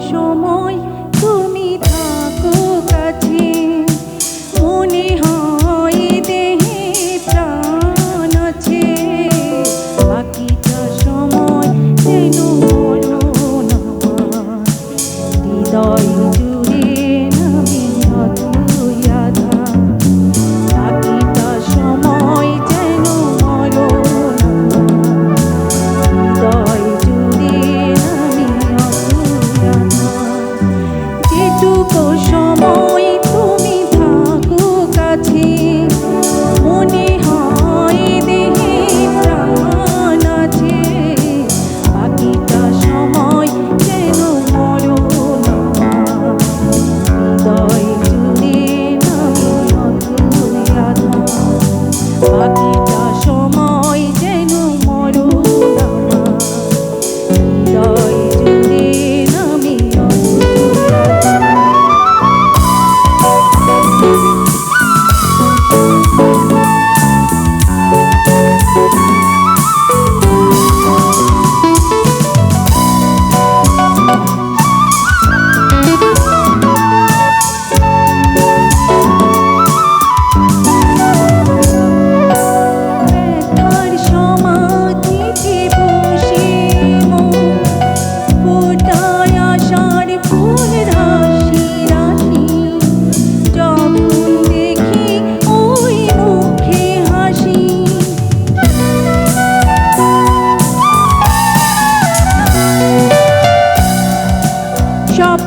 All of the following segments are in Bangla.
什么呀？যেটুকু সময়।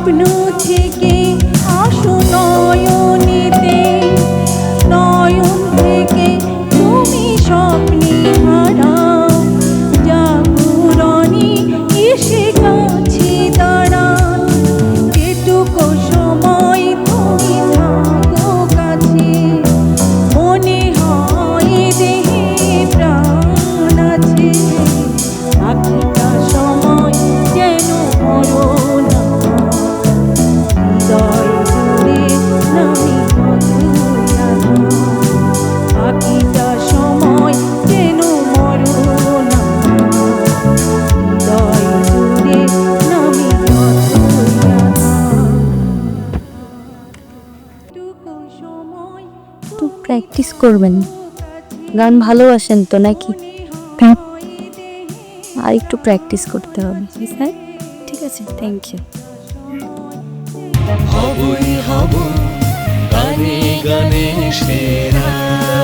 স্বপ্ন থেকে প্র্যাকটিস করবেন। গান ভালোবাসেন তো নাকি? হ্যাঁ। আর একটু প্র্যাকটিস করতে হবে। স্যার। ঠিক আছে। থ্যাংক ইউ হবই হব গানে গানে সেরা।